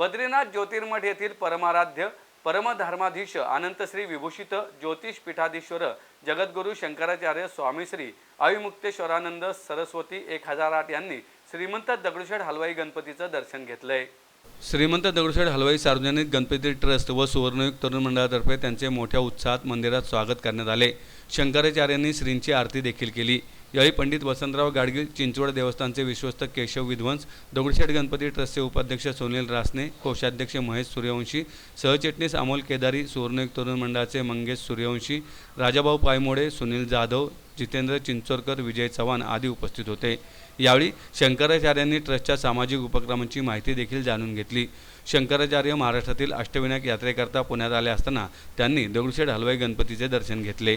बद्रीनाथ ज्योतिर्मठ येथील परमाराध्य परमधर्माधीश अनंतश्री विभूषित ज्योतिष पीठाधीश्वर जगद्गुरू शंकराचार्य स्वामी श्री अविमुक्तेश्वरानंद सरस्वती एक हजार आठ यांनी श्रीमंत दगडूशेठ हलवाई गणपतीचं दर्शन घेतलंय. श्रीमंत दगडूशेठ हलवाई सार्वजनिक गणपती ट्रस्ट व सुवर्णयुग तरुण मंडळातर्फे त्यांचे मोठ्या उत्साहात मंदिरात स्वागत करण्यात आले. शंकराचार्यांनी श्रींची आरती देखील केली. यावेळी पंडित वसंतराव गाडगीळ चिंचवड देवस्थानचे विश्वस्त केशव विध्वंस दगडूशेठ गणपती ट्रस्टचे उपाध्यक्ष सुनील रासने कोषाध्यक्ष महेश सूर्यवंशी सहचिटणीस अमोल केदारी सुवर्णयुग तरुण मंडळाचे मंगेश सूर्यवंशी राजाभाऊ पायमोडे सुनील जाधव जितेंद्र चिंचोरकर विजय चव्हाण आदी उपस्थित होते. यावेळी शंकराचार्यांनी ट्रस्टच्या सामाजिक उपक्रमांची माहिती देखील जाणून घेतली. शंकराचार्य महाराष्ट्रातील अष्टविनायक यात्रेकरता पुण्यात आले असताना त्यांनी दगडूशेठ हलवाई गणपतीचे दर्शन घेतले.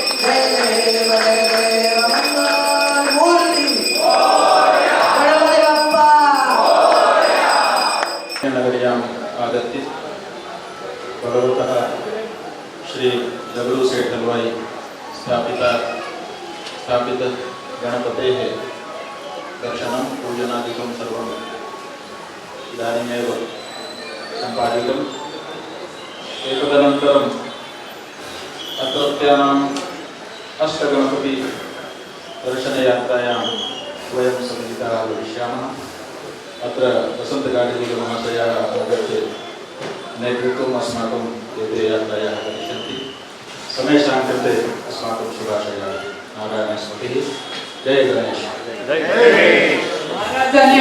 नगर्याम् आगत्य। भगवतः श्री दगडू सेठ हलवाई स्थापिता, स्थापित गणपतेः दर्शनं पूजनादिकं सर्वम् इदानीमेव सम्पादितम्। एतदनन्तरम् अष्टगणपति दर्शनयात्रायां वयं सम्मिलिताः भविष्यामः अत्र वसन्तगाडिमहाशयाः आगत्य नेतृत्वम् अस्माकं एते यात्रायाः करिष्यन्ति। समेषां कृते अस्माकं शुभाशयाः। नारायणस्मतिः। जय गणेश।